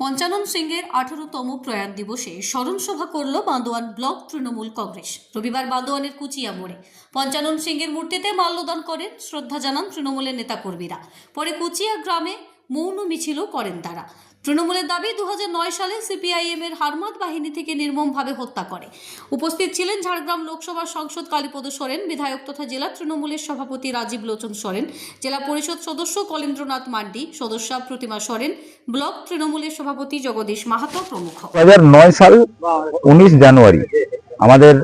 পঞ্চানন সিংয়ের আঠারোতম প্রয়াণ দিবসে স্মরণসভা করল বাঁদোয়ান ব্লক তৃণমূল কংগ্রেস। রবিবার বান্দোয়ানের কুচিয়া মোড়ে পঞ্চানন সিংয়ের মূর্তিতে মাল্যদান করেন, শ্রদ্ধা জানান তৃণমূলের নেতাকর্মীরা। পরে কুচিয়া গ্রামে মৌন মিছিলও করেন তারা। তৃণমূলের দাবি দুহাজার নয় সালে সিপিআইএম এর হারমাত বাহিনী থেকে নির্মমভাবে হত্যা করে। উপস্থিত ছিলেন ঝাড়গ্রাম লোকসভা সংসদ কালীপদ সোরেন, বিধায়ক তথা জেলা তৃণমূলের সভাপতি রাজীব লোচন সোরেন, জেলা পরিষদ সদস্য কলেন্দ্রনাথ মান্ডি, সদস্য প্রতিমা সোরেন, ব্লক তৃণমূলের সভাপতি জগদীশ মাহাতো প্রমুখ। নয় সাল উনিশ জানুয়ারি আমাদের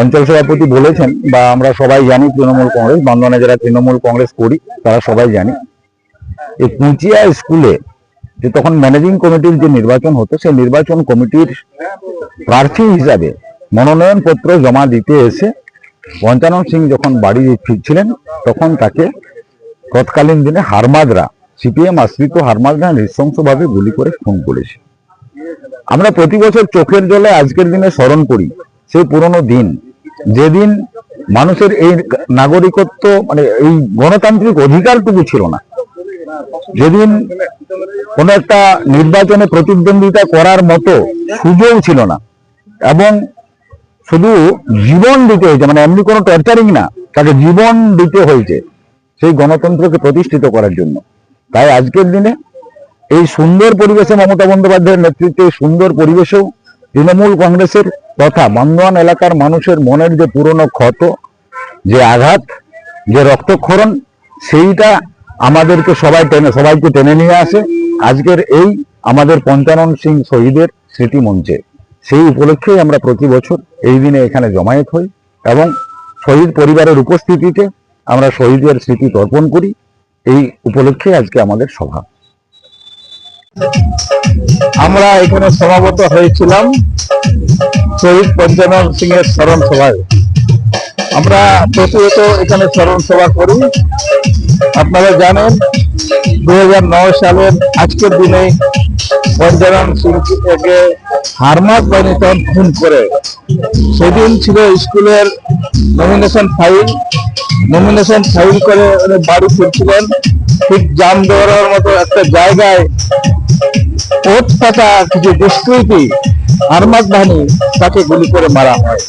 অঞ্চল সভাপতি বলেছেন বা আমরা সবাই জানি তৃণমূল কংগ্রেস, বন্ধনে যারা তৃণমূল কংগ্রেস করি, তারা সবাই জানি, এই কুচিয়া স্কুলে যে তখন ম্যানেজিং কমিটির যে নির্বাচন হতো, সেই নির্বাচন কমিটির প্রার্থী হিসাবে মনোনয়ন পত্র জমা দিতে এসে পঞ্চানন সিং যখন বাড়ি ফিরছিলেন, তখন তাকে তৎকালীন দিনে হারমাদরা, সিপিএম আশ্রিত হারমাদরা নৃশংসভাবে গুলি করে খুন করেছে। আমরা প্রতি বছর চোখের জলে আজকের দিনে স্মরণ করি, সেই পুরনো দিন। যেদিন মানুষের এই নাগরিকত্ব মানে এই গণতান্ত্রিক অধিকারটুকু ছিল না যেদিন কোনো একটা নির্বাচনে প্রতিদ্বন্দ্বিতা করার মতো সুযোগ ছিল না। এবং শুধু জীবন দিতে হয়েছে মানে এমনি কোনো টর্চারিং না, তাকে জীবন দিতে হয়েছে সেই গণতন্ত্রকে প্রতিষ্ঠিত করার জন্য। তাই আজকের দিনে এই সুন্দর পরিবেশে মমতা বন্দ্যোপাধ্যায়ের নেতৃত্বে সুন্দর পরিবেশেও তৃণমূল কংগ্রেসের তথা বন্ধন এলাকার মানুষের মনের যে পুরনো ক্ষত, যে আঘাত, যে রক্তক্ষরণ, সেইটা আমাদেরকে সবাই টেনে, সবাইকে টেনে নিয়ে আসে। আজকের এই আমাদের পঞ্চানন সিং শহীদের স্মৃতি মঞ্চে সেই উপলক্ষেই আমরা প্রতি বছর এই দিনে এখানে জমায়েত হই এবং শহীদ পরিবারের উপস্থিতিতে আমরা শহীদের স্মৃতি তর্পণ করি। এই উপলক্ষে আজকে আমাদের সভা। আমরা এখানে সমাগত হয়েছিলাম শহীদ পঞ্চানন সিং এর স্মরণ সভায় আমরা প্রতিহত এখানে স্মরণ সভা করি। আপনারা জানেন দু সালের আজকের দিনে পঞ্চানন সিংকে হারমাত বাহিনী তখন খুন করে। সেদিন ছিল স্কুলের নমিনেশন ফাইল নমিনেশন ফাইল করে বাড়ি ফিরছিলেন। ঠিক জাম দেওয়ার মতো একটা জায়গায় ওট থাকা কিছু দুষ্কৃতী আরমাদ বাহিনী তাকে গুলি করে মারা হয়।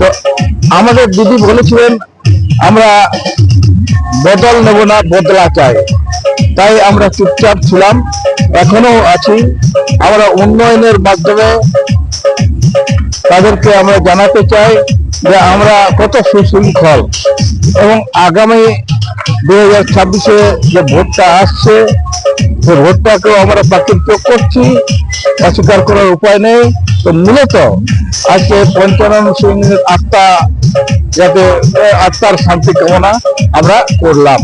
তো আমাদের দিদি বলেছিলেন, আমরা বদল নেব না, বদলা চাই তাই আমরা চুপচাপ ছিলাম, এখনও আছি। আমরা উন্নয়নের মাধ্যমে তাদেরকে আমরা জানাতে চাই যে আমরা কত সুশৃঙ্খল। এবং আগামী দু হাজার ছাব্বিশে যে ভোটটা আসছে সে ভোটটাকেও আমরা প্রাকৃত করছি, অস্বীকার করার উপায় নেই। তো মূলত আজকে পঞ্চানন সিং আত্মা যাতে আত্মার শান্তি কামনা আমরা করলাম।